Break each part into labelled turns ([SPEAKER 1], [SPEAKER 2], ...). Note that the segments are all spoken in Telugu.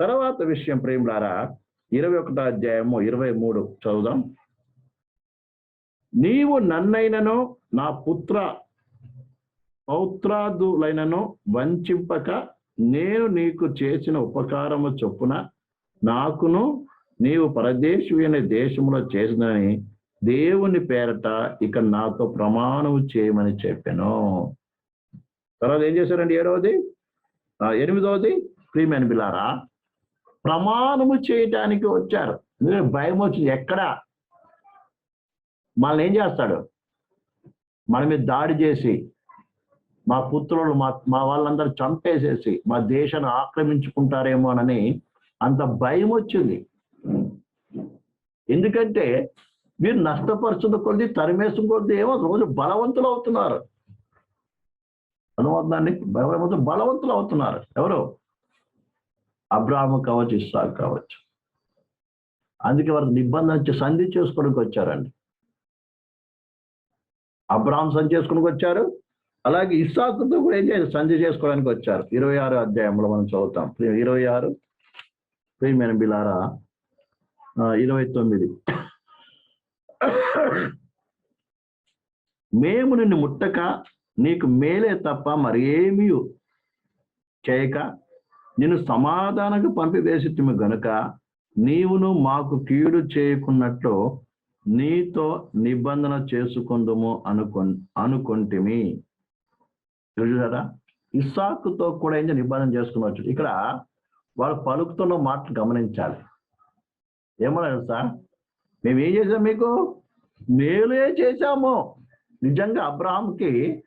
[SPEAKER 1] తర్వాత విషయం ప్రేములారా ఇరవై ఒకటో అధ్యాయము ఇరవై మూడు చదువుదాం. నీవు నన్నైనను నా పుత్ర పౌత్రాదులైనను వంచింపక నేను నీకు చేసిన ఉపకారము చొప్పున నాకును నీవు పరదేశమైన దేశంలో చేసినని దేవుని పేరట ఇక నాతో ప్రమాణం చేయమని చెప్పాను. తర్వాత ఏం చేశారండి ఏడవది? ఎనిమిదవది? ప్రియమైన బిలారా ప్రమాణము చేయటానికి వచ్చారు. ఎందుకంటే భయం వచ్చింది. ఎక్కడ? మనల్ని ఏం చేస్తాడు? మన మీద దాడి చేసి మా పుత్రులు మా మా వాళ్ళందరూ చంపేసేసి మా దేశాన్ని ఆక్రమించుకుంటారేమోనని అంత భయం వచ్చింది. ఎందుకంటే మీరు నష్టపరుచున్న కొద్ది తరిమేసిన కొద్ది ఏమో రోజు బలవంతులు అవుతున్నారు. అనువాదాన్ని బలవంతులు అవుతున్నారు. ఎవరు? అబ్రాహం కావచ్చు ఇస్సాక్ కావచ్చు. అందుకే వారు నిబంధన సంధి చేసుకోవడానికి వచ్చారండి. అబ్రాహం సంధి చేసుకోవడానికి వచ్చారు. అలాగే ఇస్సాకుతో కూడా ఏం చేయాలి సంధి చేసుకోవడానికి వచ్చారు. ఇరవై ఆరు అధ్యాయంలో మనం చదువుతాం. ఇరవై ఆరు. ప్రియమైన బిలారా ఇరవై తొమ్మిది. మేము నిన్ను ముట్టక నీకు మేలే తప్ప మరేమీ చేయక నిన్ను సమాధానంగా పంపివేసి గనుక నీవును మాకు కీడు చేయకున్నట్లు నీతో నిబంధన చేసుకుందుము అనుకొ అనుకొంటిమి. చూసారా? ఇస్సాకుతో కూడా ఏం నిబంధన చేసుకున్నచ్చు ఇక్కడ వాళ్ళు పలుకుతున్న మాటలు గమనించాలి. ఏమన్నారు సార్ మేము ఏం చేసాం మీకు? మేలే చేశాము. నిజంగా అబ్రాహాంకి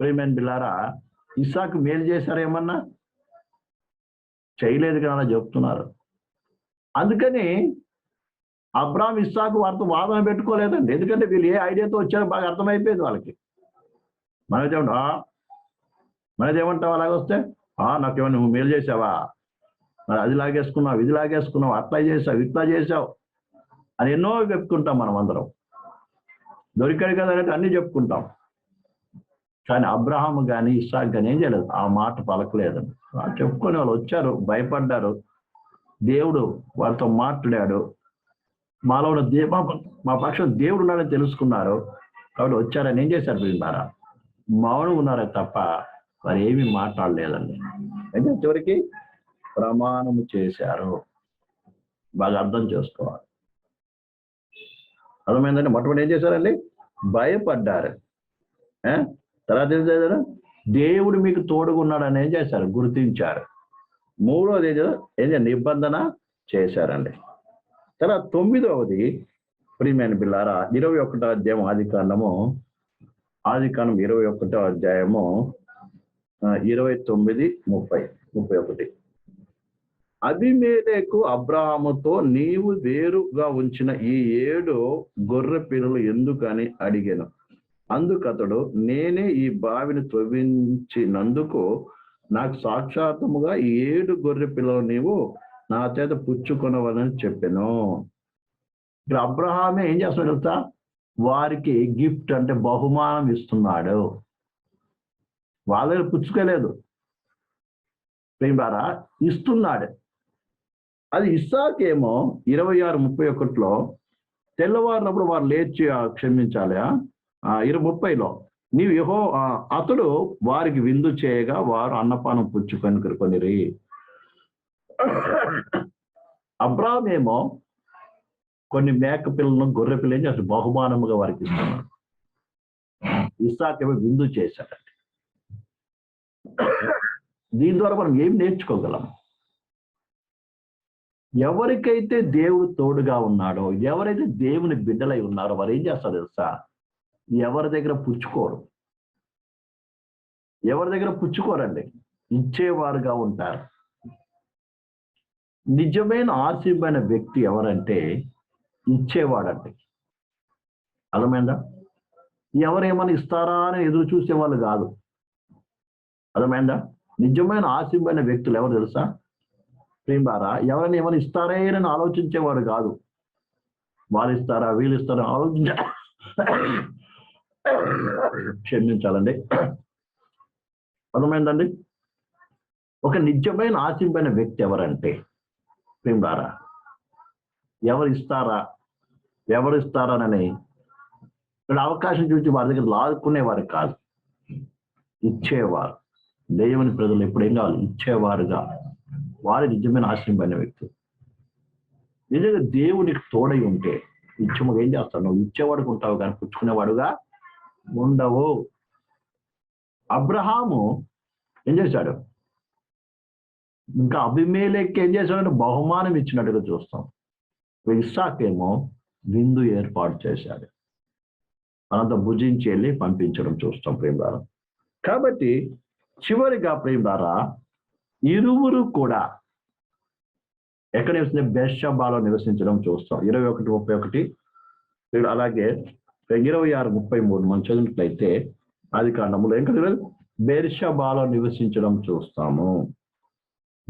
[SPEAKER 1] ప్రేమన్ బిల్లారా ఇస్సాకు మేలు చేశారా ఏమన్నా చేయలేదు కదా చెప్తున్నారు. అందుకని అబ్రామ్ ఇస్సాకు వారితో వాదన పెట్టుకోలేదండి. ఎందుకంటే వీళ్ళు ఏ ఐడియాతో వచ్చారో బాగా అర్థమైపోయేది వాళ్ళకి. మనదేమంటా మనదేమంటావు అలాగ వస్తే? ఆ నాకేమన్నా నువ్వు మేలు చేసావా మరి అది లాగేసుకున్నావు ఇది లాగేసుకున్నావు అట్లా చేసావు ఇట్లా చేసావు అని ఎన్నో చెప్పుకుంటాం మనం అందరం దొరికాడు కదా అంటే అన్ని చెప్పుకుంటాం. కానీ అబ్రహాం కానీ ఇస్సాక్ కానీ ఏం చేయలేదు. ఆ మాట పలకలేదు. వాళ్ళు చెప్పుకొని వాళ్ళు వచ్చారు భయపడ్డారు. దేవుడు వారితో మాట్లాడాడు. మాలో ఉన్న దే మా పక్షం దేవుడు ఉన్నాడని తెలుసుకున్నారు. కాబట్టి వచ్చారని ఏం చేశారు వీళ్ళారా మౌనం ఉన్నారే తప్ప వారు ఏమీ మాట్లాడలేదండి. అయితే చివరికి ప్రమాణము చేశారు. బాగా అర్థం చేసుకోవాలి. అర్థమైందంటే మొట్టమొదటి ఏం చేశారండి? భయపడ్డారు. తర్వాత ఏం దేవుడు మీకు తోడుగున్నాడు ఉన్నాడని ఏం చేశారు గుర్తించారు. మూడవది ఏం నిబంధన చేశారండి. తర్వాత తొమ్మిదవది ప్రియమైన బిల్లారా ఇరవై ఒకటో అధ్యాయం ఆది కాండము ఆది కాండం ఇరవై ఒకటో అధ్యాయము ఇరవై తొమ్మిది ముప్పై ముప్పై ఒకటి. అభిమేలకు అబ్రాహాముతో నీవు వేరుగా ఉంచిన ఈ ఏడు గొర్రె పిల్లలు ఎందుకని అడిగాను? అందుకతడు నేనే ఈ బావిని త్రవ్వించినందుకు నాకు సాక్షాత్తముగా ఏడు గొర్రె పిల్లలు నీవు నా చేత పుచ్చుకొనవలని చెప్పాను. ఇక్కడ అబ్రహామే ఏం చేస్తున్నాడు తెలుసా? వారికి గిఫ్ట్ అంటే బహుమానం ఇస్తున్నాడు. వాళ్ళ దగ్గర పుచ్చుకోలేదు. ప్రేమారా ఇస్తున్నాడు. అది ఇస్సాకేమో ఇరవై ఆరు ముప్పై ఒకటిలో తెల్లవారినప్పుడు వారు లేచి క్షమించాలి ఆ? ఇరవై ముప్పైలో నీవు యహో అతడు వారికి విందు చేయగా వారు అన్నపానం పుచ్చుకొని కొనిరి అబ్రామ్ ఏమో కొన్ని మేక పిల్లలను గొర్రె పిల్లని అసలు బహుమానముగా వారికి ఇస్తున్నాడు ఇస్సాకేమో విందు చేశాడు. దీని ద్వారా మనం ఏం నేర్చుకోగలం? ఎవరికైతే దేవుడు తోడుగా ఉన్నాడో ఎవరైతే దేవుని బిడ్డలై ఉన్నారో వారు ఏం చేస్తారు తెలుసా? ఎవరి దగ్గర పుచ్చుకోరు. ఎవరి దగ్గర పుచ్చుకోరండి. ఇచ్చేవారుగా ఉంటారు. నిజమైన ఆశీర్వైన వ్యక్తి ఎవరంటే ఇచ్చేవాడండి. అర్థమైందా? ఎవరేమైనా ఇస్తారా అని ఎదురు చూసేవాళ్ళు కాదు. అర్థమైందా? నిజమైన ఆశీర్వైన వ్యక్తులు ఎవరు తెలుసా? ప్రేమారా ఎవరైనా ఏమైనా ఇస్తారే అని ఆలోచించేవాడు కాదు. వాళ్ళు ఇస్తారా వీళ్ళు ఇస్తారా ఆలోచించ క్షమించాలండి. అర్థమైందండి? ఒక నిజమైన ఆశింపైన వ్యక్తి ఎవరంటే ప్రేమారా ఎవరు ఇస్తారా ఎవరు ఇస్తారానని ఇక్కడ అవకాశం చూసి వారి దగ్గర లాదుకునేవారు కాదు. ఇచ్చేవారు. దేవుని ప్రజలు ఎప్పుడేం కావాలి? ఇచ్చేవారుగా. వారి నిజమైన ఆశింపైన వ్యక్తి. నిజంగా దేవునికి తోడై ఉంటే ఇచ్చముగా ఏం చేస్తావు? నువ్వు ఇచ్చేవాడుకు ఉంటావు కానీ పుచ్చుకునేవాడుగా ఉండవు. అబ్రహాము ఏం చేశాడు? ఇంకా అభిమేలెక్కి ఏం చేశాడంటే బహుమానం ఇచ్చినట్టుగా చూస్తాం. ఇస్సాకేమో విందు ఏర్పాటు చేశాడు. అనంత భుజించి వెళ్ళి పంపించడం చూస్తాం ప్రేమదారం కాబట్టి చివరిగా ప్రేమదారా ఇరువురు కూడా ఎక్కడ నివసించే బెర్షబాలో నివసించడం చూస్తాం. ఇరవై ఒకటి ముప్పై ఒకటి. అలాగే ఇరవై ఆరు ముప్పై మూడు మనం చదివినట్లయితే అది కాండములు ఏం కదా బేర్షబాలో నివసించడం చూస్తాము.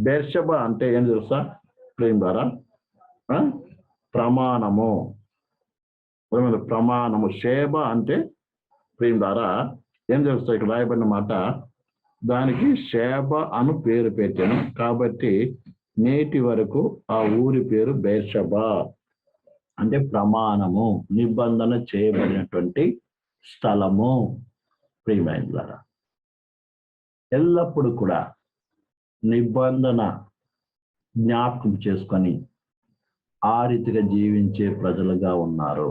[SPEAKER 1] బేర్షబ అంటే ఏం తెలుసా? ప్రేమ ద్వారా ప్రమాణము. ప్రమాణము. షేబ అంటే ప్రేమ ద్వారా ఏం తెలుస్తా ఇక్కడ రాయబడిన మాట దానికి షేబ అను పేరు పెట్టాను. కాబట్టి నేటి వరకు ఆ ఊరి పేరు బేర్షబా. అంటే ప్రమాణము నిబంధన చేయబడినటువంటి స్థలము ప్రియమైన ద్వారా ఎల్లప్పుడూ కూడా నిబంధన జ్ఞాపకం చేసుకొని ఆ రీతిగా జీవించే ప్రజలుగా ఉన్నారు.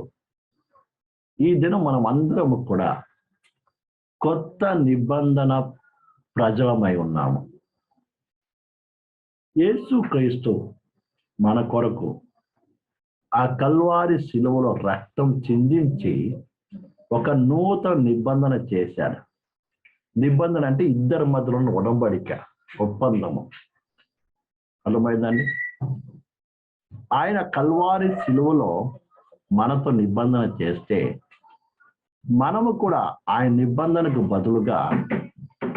[SPEAKER 1] ఈ దినం మనం అందరము కూడా కొత్త నిబంధన ప్రజలమై ఉన్నాము. యేసు క్రీస్తు మన కొరకు ఆ కల్వారి శిలువలో రక్తం చిందించి ఒక నూతన నిబంధన చేశాడు. నిబంధన అంటే ఇద్దరి మధ్యలో ఉన్న ఉడంబడిక ఒప్పందము. అర్థమైందండి? ఆయన కల్వారి శిలువలో మనతో నిబంధన చేస్తే మనము కూడా ఆయన నిబంధనకు బదులుగా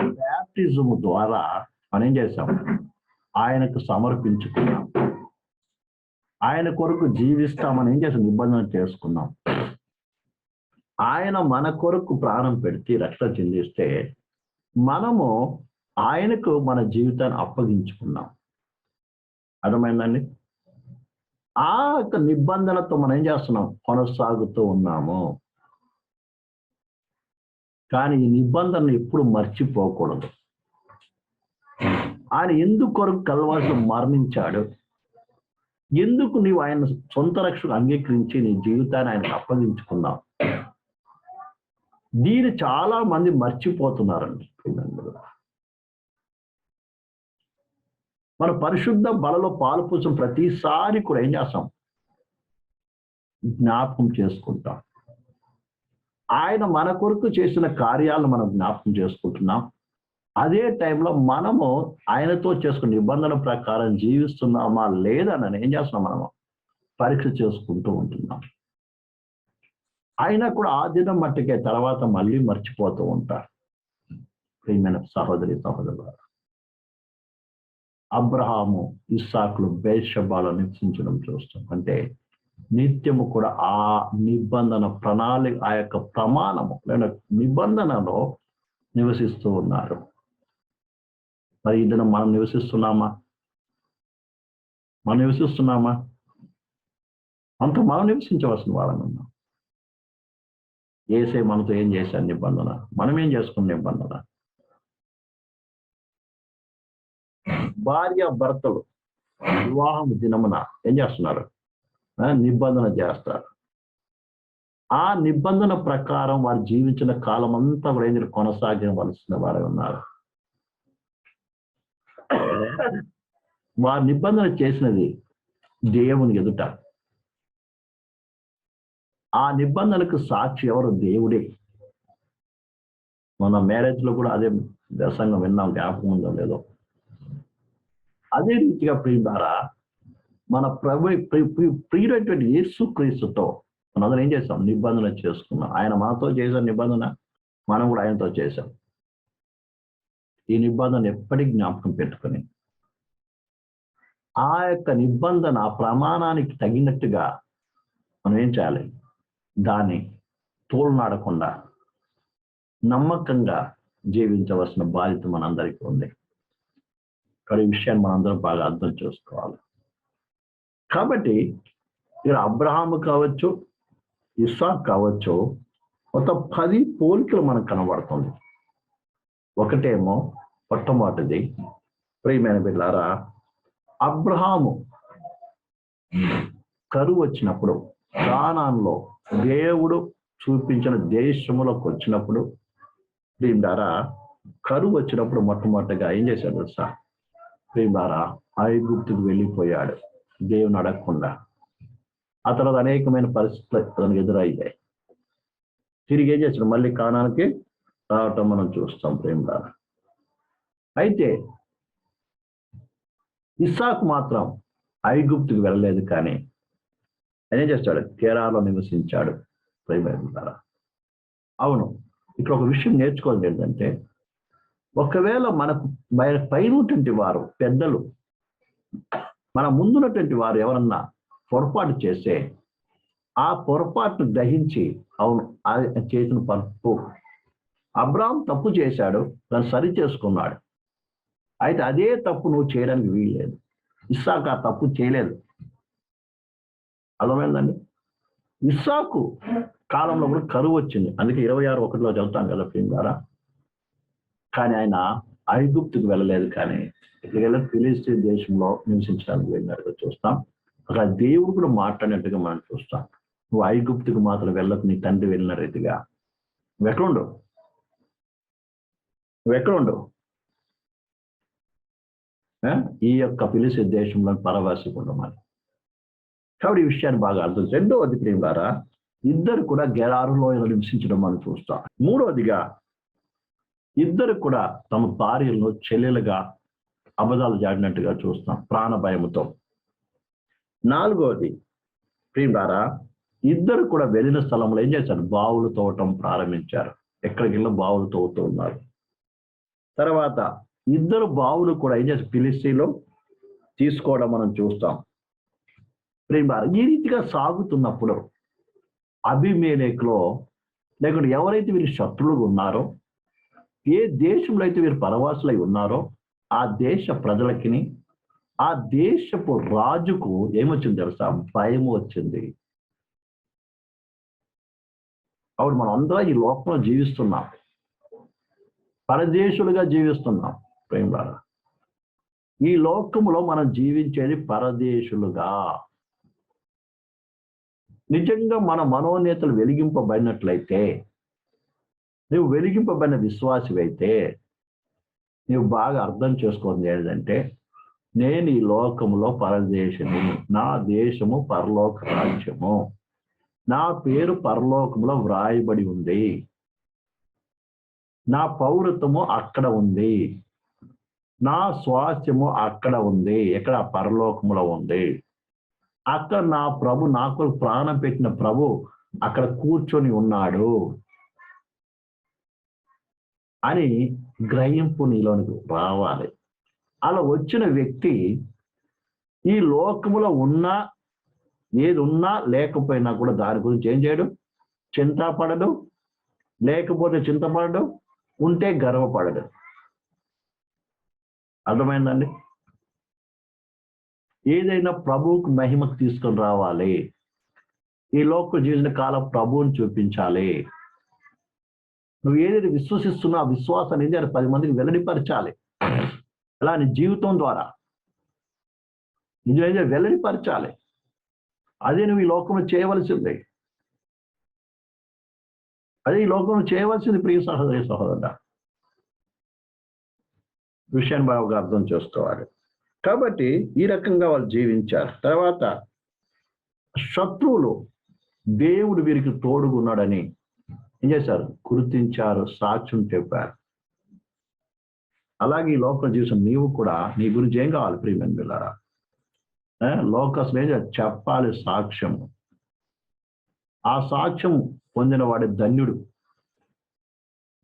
[SPEAKER 1] బ్యాప్టిజం ద్వారా మనం ఏం ఆయనకు సమర్పించుకున్నాం. ఆయన కొరకు జీవిస్తామని ఏం చేసి నిబంధన చేసుకున్నాం. ఆయన మన కొరకు ప్రాణం పెడితే రక్తం చెందిస్తే మనము ఆయనకు మన జీవితాన్ని అప్పగించుకున్నాం. అర్థమైందండి? ఆ యొక్క నిబంధనతో మనం ఏం చేస్తున్నాం? కొనసాగుతూ ఉన్నాము. కానీ ఈ నిబంధనను ఎప్పుడు మర్చిపోకూడదు. ఆయన ఎందుకు కొరకు కలవాల్సి మరణించాడు? ఎందుకు నీవు ఆయన సొంత రక్షణ అంగీకరించి నీ జీవితాన్ని ఆయనకు అప్పగించుకున్నావు? దీన్ని చాలా మంది మర్చిపోతున్నారండి మన పరిశుద్ధ బలలో పాలు పూసం ప్రతిసారి కూడా ఏం చేస్తాం? జ్ఞాపకం చేసుకుంటాం. ఆయన మన కొరకు చేసిన కార్యాలను మనం జ్ఞాపకం చేసుకుంటున్నాం. అదే టైంలో మనము ఆయనతో చేసుకున్న నిబంధన ప్రకారం జీవిస్తున్నామా లేదని ఏం చేస్తున్నాం మనము? పరీక్ష చేసుకుంటూ ఉంటున్నాం. ఆయన కూడా ఆ దినం మట్టుకే తర్వాత మళ్ళీ మర్చిపోతూ ఉంటారు. ప్రియమైన సహోదరి సహోదరు అబ్రహాము ఇస్సాకులు బేషబాలు నివసించడం చూస్తాం. అంటే నిత్యము కూడా ఆ నిబంధన ప్రణాళిక ఆ యొక్క ప్రమాణము లేదా నిబంధనలో నివసిస్తూ ఉన్నారు. మరి ఈ దినం మనం నివసిస్తున్నామా? మనం నివసిస్తున్నామా? అంత మనం నివసించవలసిన వాళ్ళం ఉన్నాం. ఏసే మనతో ఏం చేశాను నిబంధన? మనం ఏం చేసుకున్న నిబంధన? భార్య భర్తలు వివాహం దినమున ఏం చేస్తున్నారు? ఆ, నిబంధన చేస్తారు. ఆ నిబంధన ప్రకారం వారు జీవించిన కాలం అంతా కూడా ఏంటి కొనసాగవలసిన ఉన్నారు. వారు నిబంధన చేసినది దేవుని ఎదుట. ఆ నిబంధనకు సాక్షి ఎవరు? దేవుడే. మన మ్యారేజ్లో కూడా అదే దర్శంగా విన్నాం జ్ఞాపకం ఉందో లేదో. అదే రీతిగా ప్రియ ద్వారా మన ప్రభు ప్రియుడైనటువంటి యేసు క్రీస్తుతో మనందరం ఏం చేస్తాం నిబంధన చేసుకున్నాం. ఆయన మనతో చేసిన నిబంధన మనం కూడా ఆయనతో చేశాం. ఈ నిబంధన ఎప్పటికి జ్ఞాపకం పెట్టుకుని ఆ యొక్క నిబంధన ఆ ప్రమాణానికి తగినట్టుగా మనం ఏం చేయాలి? దాన్ని తోలునాడకుండా నమ్మకంగా జీవించవలసిన బాధ్యత మనందరికీ ఉంది. ఇక్కడ ఈ విషయాన్ని మనందరం బాగా అర్థం చేసుకోవాలి. కాబట్టి ఇక్కడ అబ్రహాము కావచ్చు ఇస్సాక్ కావచ్చు ఒక పది పోలికలు మనకు కనబడుతుంది. ఒకటేమో మొట్టమొదటిది. ప్రియమైన బిడ్డారా అబ్రహాము కరువు వచ్చినప్పుడు ప్రాణంలో దేవుడు చూపించిన దేశములోకి వచ్చినప్పుడు ప్రియుడారా కరువు వచ్చినప్పుడు మొట్టమొదటిగా ఏం చేశాడు తెలుసా? ద్వారా ఐగుప్తుకు వెళ్ళిపోయాడు. దేవుని అడగకుండా. ఆ తర్వాత అనేకమైన పరిస్థితులు అతనికి ఎదురయ్యాయి. తిరిగి ఏం చేశాడు? మళ్ళీ కాణానికి రావటం మనం చూస్తాం ప్రేమ అయితే ఇస్సాకు మాత్రం ఐగుప్తుకు వెళ్ళలేదు కానీ ఆయన ఏం చేస్తాడు? కేరాలో నివసించాడు. ప్రేమ అవును. ఇక్కడ ఒక విషయం నేర్చుకోవాలి ఏంటంటే ఒకవేళ మనకు మన పైనటువంటి వారు పెద్దలు మన ముందున్నటువంటి వారు ఎవరన్నా పొరపాటు చేస్తే ఆ పొరపాటును గ్రహించి అవును చేసిన పప్పు అబ్రాహం తప్పు చేశాడు దాన్ని సరి చేసుకున్నాడు. అయితే అదే తప్పు నువ్వు చేయడానికి వీల్లేదు. ఇస్సాకు ఆ తప్పు చేయలేదు. అర్థమైందండి? ఇస్సాకు కాలంలో కూడా కరువు వచ్చింది. అందుకే ఇరవై ఆరు ఒకటిలో చదువుతాం కదా ఫిల్మ్ ద్వారా. కానీ ఆయన ఐగుప్తుకు వెళ్ళలేదు కానీ ఇక్కడికి ఫిలిస్తీన్ దేశంలో నివసించడానికి వెళ్ళినట్టుగా చూస్తాం. అక్కడ దేవుడు కూడా మాట్లాడినట్టుగా మనం చూస్తాం. నువ్వు ఐగుప్తుకు మాత్రం వెళ్ళకు నీ తండ్రి వెళ్ళిన రీతిగా. నువ్వు ఎక్కడుండు నువ్వు ఎక్కడ ఉండవు ఈ యొక్క ఫిలిస్తీ దేశంలో పరవాసి కాబట్టి ఈ విషయాన్ని బాగా అర్థం రెండవది ప్రియులారా ఇద్దరు కూడా గెరారులో నివసించడం మనం చూస్తాం. మూడవదిగా ఇద్దరు కూడా తమ భార్యలను చెల్లెలుగా అబద్ధాలు జాడినట్టుగా చూస్తాం ప్రాణ భయముతో. నాలుగవది ప్రియులారా ఇద్దరు కూడా వెళ్ళిన స్థలంలో ఏం చేశారు? బావులు తోవటం ప్రారంభించారు. ఎక్కడికి వెళ్ళిన బావులు తోగుతూ ఉన్నారు. తర్వాత ఇద్దరు బావులు కూడా ఏం చేసి ఫిలిస్తీన్లో తీసుకోవడం మనం చూస్తాం. ప్రేమ ఈ రీతిగా సాగుతున్నప్పుడు అభిమేలేక్లో లేకుంటే ఎవరైతే వీరి శత్రువులు ఉన్నారో ఏ దేశంలో అయితే వీరు పరవాసులై ఉన్నారో ఆ దేశ ప్రజలకి ఆ దేశపు రాజుకు ఏమొచ్చింది తెలుసా? భయం వచ్చింది. అప్పుడు మనం అందరం ఈ లోకంలో జీవిస్తున్నాం. పరదేశులుగా జీవిస్తున్నాం. ప్రేమ. ఈ లోకములో మనం జీవించేది పరదేశులుగా. నిజంగా మన మనోనేతలు వెలిగింపబడినట్లయితే నువ్వు వెలిగింపబడిన విశ్వాసివైతే నువ్వు బాగా అర్థం చేసుకోండి ఏంటంటే నేను ఈ లోకములో పరదేశము నా దేశము పరలోక రాజ్యము నా పేరు పరలోకంలో వ్రాయబడి ఉంది నా పౌరత్వము అక్కడ ఉంది. నా స్వాస్థ్యము అక్కడ ఉంది ఎక్కడ పరలోకములో ఉంది. అక్కడ నా ప్రభు నాకు ప్రాణం పెట్టిన ప్రభు అక్కడ కూర్చొని ఉన్నాడు అని గ్రహింపు నీలోనికి రావాలి. అలా వచ్చిన వ్యక్తి ఈ లోకములో ఉన్నా ఏది ఉన్నా లేకపోయినా కూడా దాని గురించి ఏం చేయడు? చింతపడడు. లేకపోతే చింతపడడు. ఉంటే గర్వపడడు. అర్థమైందండి? ఏదైనా ప్రభువుకు మహిమకు తీసుకొని రావాలి. ఈ లోక జీవిత కాలం ప్రభువుని చూపించాలి. నువ్వు ఏదైతే విశ్వసిస్తున్నా ఆ విశ్వాసం అనేది అది పది మందికి వెల్లడిపరచాలి. అలా నీ జీవితం ద్వారా. నిజమైతే వెల్లడిపరచాలి. అదే నువ్వు ఈ లోకంలో చేయవలసింది. అదే ఈ లోకంలో చేయవలసింది ప్రియ సహోదరి సహోదరుడా. విషయాన్ని బాగా అర్థం చేసుకోవాలి. కాబట్టి ఈ రకంగా వాళ్ళు జీవించారు. తర్వాత శత్రువులు దేవుడు వీరికి తోడుగున్నాడని ఏం చేశారు? గుర్తించారు సాక్ష్యం చెప్పారు. అలాగే ఈ లోకం జీవితం నీవు కూడా నీ గురించి ఏం కావాలి ప్రియమైన పిల్లరా లోకస్ చెప్పాలి సాక్ష్యము. ఆ సాక్ష్యం పొందిన వాడి ధన్యుడు.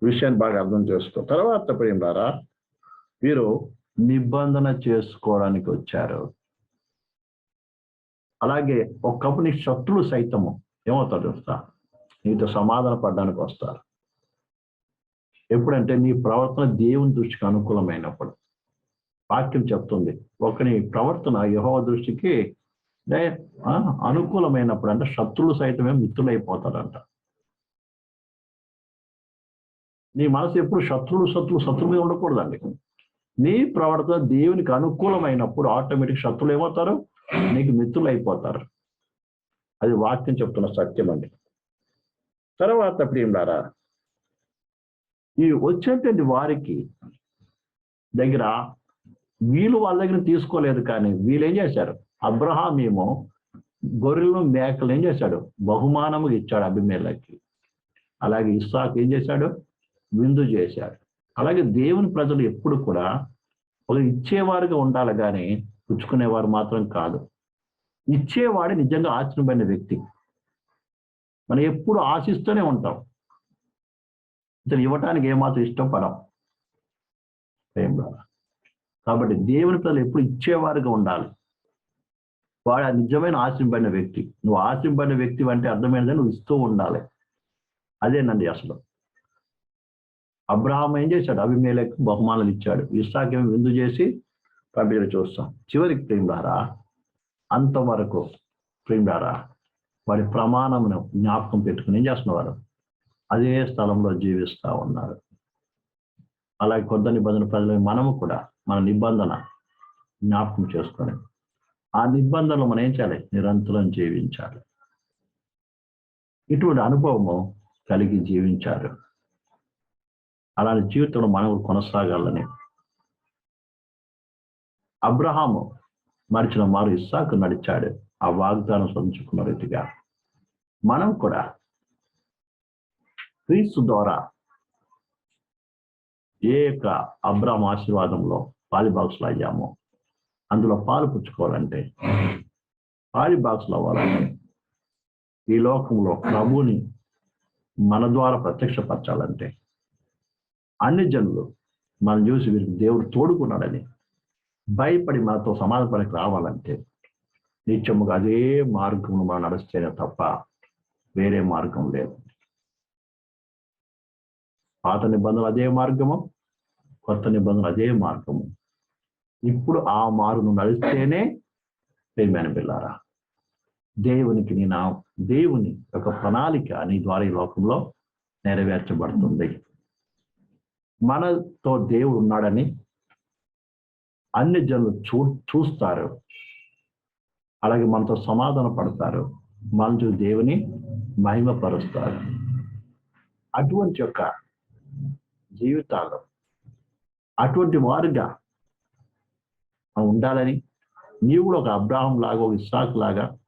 [SPEAKER 1] విషయాన్ని బాగా అర్థం చేసుకో. తర్వాత ప్రియులారా వీరు నిబంధన చేసుకోవడానికి వచ్చారు. అలాగే ఒకప్పుడు నీ శత్రులు సైతము ఏమవుతారు చూస్తా నీతో సమాధాన పడడానికి వస్తారు. ఎప్పుడంటే నీ ప్రవర్తన దేవుని దృష్టికి అనుకూలమైనప్పుడు. వాక్యం చెప్తుంది ఒకని ప్రవర్తన యహోవ దృష్టికి ఆ, అనుకూలమైనప్పుడు అంటే శత్రులు సైతమే మిత్రులైపోతారంట. నీ మనసు ఎప్పుడు శత్రులు శత్రులు శత్రువు మీద ఉండకూడదండి. నీ ప్రవర్తన దేవునికి అనుకూలమైనప్పుడు ఆటోమేటిక్ శత్రులు ఏమవుతారు? నీకు మిత్రులు అయిపోతారు అది వాక్యం చెప్తున్న సత్యం అండి. తర్వాత ప్రియులారా ఈ వచ్చేటువంటి వారికి దగ్గర వీళ్ళు వాళ్ళ దగ్గర తీసుకోలేదు కానీ వీళ్ళు ఏం చేశారు? అబ్రహాం ఏమో గొర్రెలను మేకలు ఏం చేశాడు? బహుమానముగా ఇచ్చాడు అభిమేలకి అలాగే ఇస్సాక్ ఏం చేశాడు? విందు చేశాడు. అలాగే దేవుని ప్రజలు ఎప్పుడు కూడా ఒక ఇచ్చేవారుగా ఉండాలి కానీ పుచ్చుకునేవారు మాత్రం కాదు. ఇచ్చేవాడే నిజంగా ఆశ్చర్యమైన వ్యక్తి. మనం ఎప్పుడు ఆశిస్తూనే ఉంటాం. ఇతను ఇవ్వటానికి ఏమాత్రం ఇష్టపడం ఏం కాబట్టి దేవుని ప్రజలు ఎప్పుడు ఇచ్చేవారుగా ఉండాలి. వాడు ఆ నిజమైన ఆశింపడిన వ్యక్తి. నువ్వు ఆశింపడిన వ్యక్తి అంటే అర్థమైనది నువ్వు ఇస్తూ ఉండాలి. అదేనండి అసలు అబ్రహాం ఏం చేశాడు? అభిమేలకు బహుమానాలు ఇచ్చాడు. ఇస్సాకేమో విందు చేసి పంపించడం చూస్తాం. చివరికి ప్రేమలారా అంతవరకు ప్రేమలారా వారి ప్రమాణమును జ్ఞాపకం పెట్టుకుని ఏం చేస్తున్నవారు? అదే స్థలంలో జీవిస్తా ఉన్నారు. అలాగే కొత్త నిబంధన ప్రజలు మనము కూడా మన నిబంధన జ్ఞాపకం చేసుకొని ఆ నిబంధనలు మనం ఏం చేయాలి? నిరంతరం జీవించాలి. ఇటువంటి అనుభవము కలిగి జీవించారు. అలాంటి జీవితంలో మనం కొనసాగాలని. అబ్రహాము మరిచిన మారు ఇస్సాకు నడిచాడు. ఆ వాగ్దానం సంచుకున్న రీతిగా. మనం కూడా క్రీస్తు ద్వారా ఏ యొక్క అబ్రహం ఆశీర్వాదంలో పాలిబాక్సులు అయ్యామో? అందులో పాలు పుచ్చుకోవాలంటే పాలిబాక్స్లో అవ్వాలంటే ఈ లోకంలో ప్రభుని మన ద్వారా ప్రత్యక్షపరచాలంటే అన్ని జనులు మనం చూసి వీరికి దేవుడు తోడుకున్నాడని భయపడి మనతో సమాధానపడికి రావాలంటే నిత్యముగా అదే మార్గంలో మనం నడుస్తేనే తప్ప వేరే మార్గం లేదు. పాత నిబంధనలు అదే మార్గము కొత్త నిబంధనలు అదే మార్గము. ఇప్పుడు ఆ మార్గం నడిస్తేనే ప్రేమైన పిల్లారా దేవునికి నీ నా దేవుని యొక్క ప్రణాళిక నీ ద్వారా ఈ లోకంలో నెరవేర్చబడుతుంది. మనతో దేవుడు ఉన్నాడని అన్ని జనులు చూ చూస్తారు. అలాగే మనతో సమాధాన పడతారు. మనసు దేవుని మహిమపరుస్తారు. అటువంటి యొక్క జీవితాలు అటువంటి వారుగా మనం ఉండాలని నీవు కూడా ఒక అబ్రాహం లాగా ఒక ఇస్సాక్ లాగా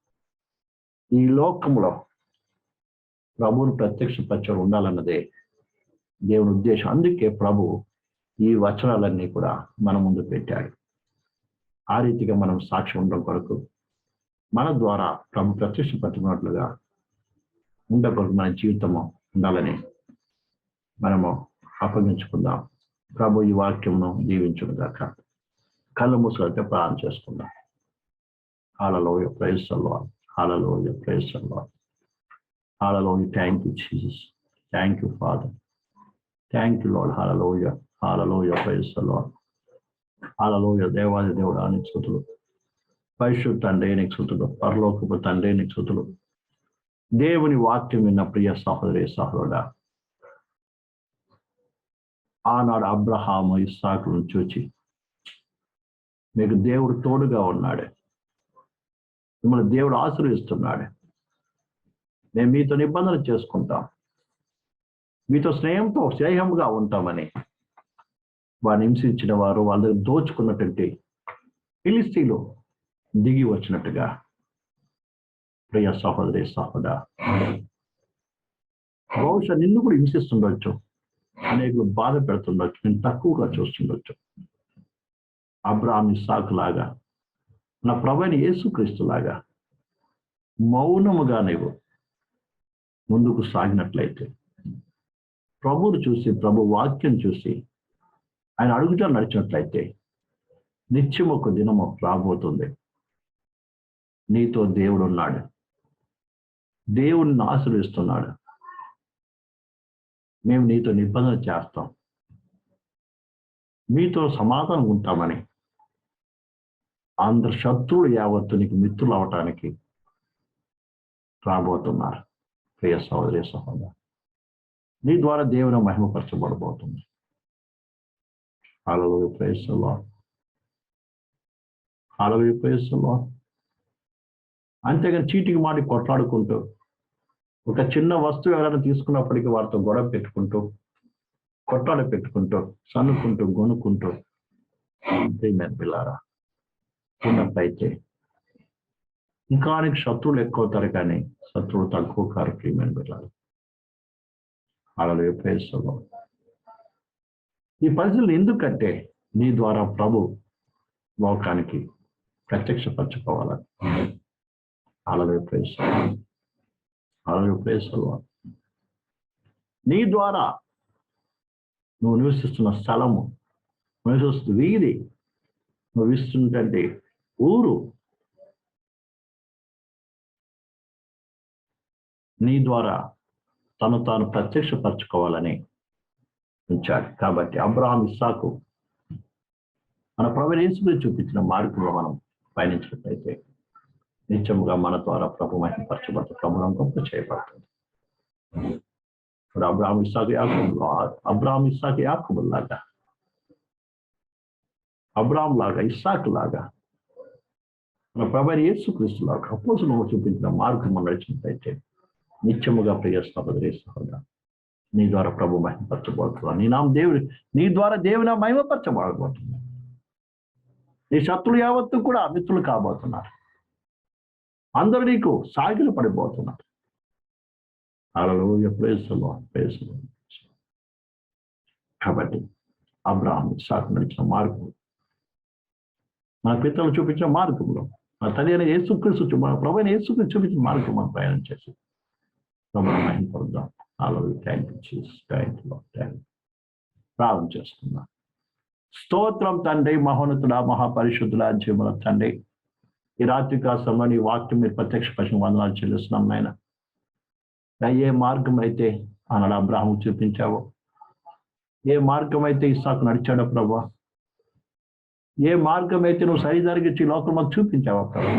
[SPEAKER 1] ఈ లోకంలో ప్రభువుని ప్రత్యక్షపరచడం ఉండాలన్నదే దేవుని ఉద్దేశం. అందుకే ప్రభు ఈ వచనాలన్నీ కూడా మన ముందు పెట్టాడు. ఆ రీతిగా మనం సాక్షి ఉండడం కొరకు మన ద్వారా ప్రభు ప్రత్యక్షపరచుకున్నట్లుగా ఉండే కొరకు మన జీవితము ఉండాలని మనము అప్పగించుకుందాం. ప్రభు ఈ వాక్యమును దీవించును గాక. కళ్ళు మూసుకుంటే ప్రాణం చేసుకుందాం. హాలలోయ ప్రైసల్లో hallelujah ప్రైసల్లో hallelujah thank you Jesus thank you father thank you lord hallelujah hallelujah పైసలో హాలలోయ దేవాది దేవుడు అని స్థుతులు. పరిశుద్ధ తండ్రి నీకు పరలోకపు తండ్రి నీకు దేవుని వాక్యం విన్న ప్రియ సహోదరి సహోదరుడా. ఆనాడు అబ్రహాము ఇస్సాకులను చూచి మీకు దేవుడు తోడుగా ఉన్నాడు. మిమ్మల్ని దేవుడు ఆశ్రయిస్తున్నాడే మేము మీతో నిబంధన చేసుకుంటాం. మీతో స్నేహంతో స్నేహంగా ఉంటామని వారిని హింసించిన వారు వాళ్ళ దగ్గర దోచుకున్నటువంటి ఫిలిస్తీన్లు దిగి వచ్చినట్టుగా. ప్రియ సహోదరి సహోద. బహుశా నిన్ను కూడా హింసిస్తుండొచ్చు. అనేకులు బాధ పెడుతుండొచ్చు. నేను తక్కువగా చూస్తుండొచ్చు. అబ్రాహ్మి ఇస్సాకు లాగా. నా ప్రభుని యేసుక్రీస్తులాగా మౌనముగా నీవు ముందుకు సాగినట్లయితే ప్రభువును చూసి ప్రభు వాక్యం చూసి ఆయన అడుగుతా నడిచినట్లయితే నిత్యం ఒక దినము రాబోతుంది. నీతో దేవుడు ఉన్నాడు దేవుడిని ఆశ్రయిస్తున్నాడు మేము నీతో నిబంధన చేస్తాం. మీతో సమాధానం ఉంటామని. అందరు శత్రువులు యావత్తు నీకు మిత్రులు అవటానికి రాబోతున్నారు. ప్రియ సహోదరి సహోదరు నీ ద్వారా దేవుని మహిమపరచబడబోతుంది. అలలు ప్రేసలో అలలు ప్రేసలో అంతేగాని చీటికి మాటి కొట్లాడుకుంటూ ఒక చిన్న వస్తువు ఎవరైనా తీసుకున్నప్పటికీ వారితో గొడవ పెట్టుకుంటూ కొట్టాడ పెట్టుకుంటూ సన్నుకుంటూ గొనుక్కుంటూ ప్రియమైన పిల్లారా ఉన్నట్టయితే ఇంకా శత్రువులు ఎక్కువ అవుతారు కానీ శత్రువులు తక్కువ కారు ప్రియమైన పిల్లారా అలా ప్రయత్నం ఈ పరిస్థితులు ఎందుకంటే నీ ద్వారా ప్రభు లోకానికి ప్రత్యక్షపరచుకోవాలని అలవే ప్రయత్నం అలవే ప్రయత్నం నీ ద్వారా నువ్వు నివసిస్తున్న స్థలము నివసిస్తున్న వీధి నువ్వు ఇస్తున్నటువంటి ఊరు నీ ద్వారా తను తాను ప్రత్యక్షపరచుకోవాలని ఉంచాడు. కాబట్టి అబ్రహాం ఇస్సాకు మన ప్రభు చూపించిన మార్గంలో మనం పయనించినట్లయితే నిత్యముగా మన ద్వారా ప్రభు మహిమపరచబడుతుంది ప్రభుత్వం గొప్ప చేయబడుతుంది. ఇప్పుడు అబ్రాహం ఇస్సాకు యాకుబులు అబ్రాహం ఇస్సాకు యాకుబుల్ లాగా అబ్రాహం లాగా ఇస్సాకు లాగా మన ప్రభు యేసుక్రీస్తు లాగా అపోజు నువ్వు చూపించిన మార్గం మనం నడిచినట్లయితే నిత్యముగా ప్రియ సహోదరి సహోదర నీ ద్వారా ప్రభు మహిమపరచబడుతున్నా నీ నామ దేవుడి నీ ద్వారా దేవుని మహిమపరచబడబోతున్నా నీ శత్రులు యావత్తు కూడా మిత్రులు కాబోతున్నారు. అందరూ నీకు సాగిలు పడిపోతున్నారు. అలలో ప్రేసులో ప్రేసులో కాబట్టి అబ్రాహం సాకు నడిచిన మార్గం మన పితలు చూపించిన మార్గంలో మన తల్లి అయిన యేసుక్రీస్తు మన ప్రభు అయిన యేసుక్రీస్తు చూపించిన మార్గం మనం ప్రయాణం చేసి ప్రభుత్వం మహిమపడదాం అలా thank you Jesus thank you thank ప్రారంభం చేస్తున్నా స్తోత్రం తండ్రి మహోన్నతుడా మహాపరిశుద్ధుల జీవన తండ్రి ఈ రాత్రి కాసంలో నీ వాక్యం మీరు ప్రత్యక్ష పశువు వందనాలు చెల్లిస్తున్నాం నాయన. ఏ మార్గం అయితే అనడా అబ్రాహం చూపించావో ఏ మార్గం అయితే ఇస్సాకు నడిచాడో ప్రభా ఏ మార్గం అయితే నువ్వు సరి లోకం మాకు చూపించావా ప్రభా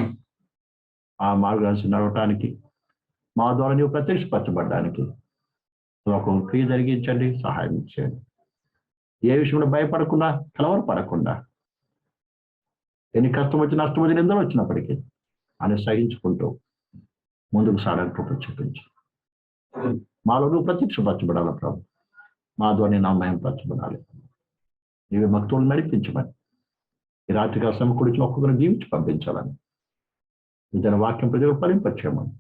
[SPEAKER 1] ఆ మార్గాన్ని నడవటానికి మా ద్వారా నీవు ప్రత్యక్షపరచబడడానికి. లోకం క్రియ జరిగించండి సహాయం చేయండి. ఏ విషయంలో భయపడకుండా కలవరపడకుండా. ఎన్ని కష్టం వచ్చి నష్టం వచ్చిన నిందలు వచ్చినప్పటికీ అని సహించుకుంటూ ముందుకు సాగడానికి కృప చూపించు. మాలో నువ్వు ప్రత్యక్షపరచబడాలి ప్రభు? మా ద్వారా నామయం పరచబడాలి. నీవే భక్తులను నడిపించమని. ఈ రాత్రిగా సమకూడికి ఒక్కొక్కరు జీవించి పంపించాలని. ఇతని వాక్యం ప్రజలు ఫలింపచేయమని.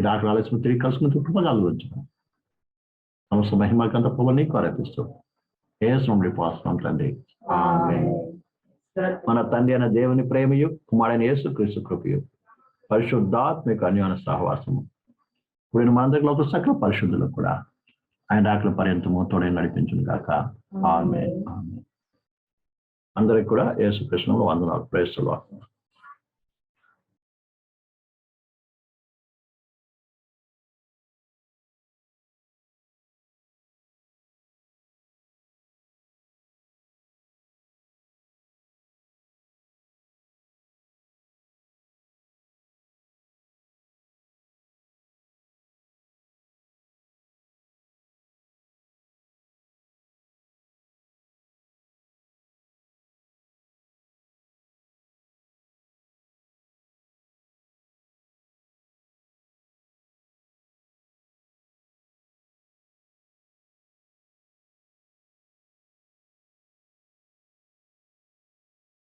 [SPEAKER 1] ఆలస్యం తిరిగి కలుసుకుని చుట్టుపక్కల ఉంచమని సమస్త మహిమకంత ప్రభు నీకు ఆరోపిస్తూ ఏ నుండి పోస్తున్నాం తండ్రి. మన తండ్రి అయిన దేవుని ప్రేమయు కుమారుని యేసు క్రీస్తు కృపయు పరిశుద్ధాత్మిక అన్యోన సహవాసము. ఇప్పుడు మనందరిలో ఒక సకల పరిశుద్ధులకు కూడా ఆయన ఆకలి పర్యంతము తోడే నడిపించును గాక. ఆమె ఆమె అందరికి కూడా యేసు కృష్ణంలో వందనాలు ప్రేస్తులు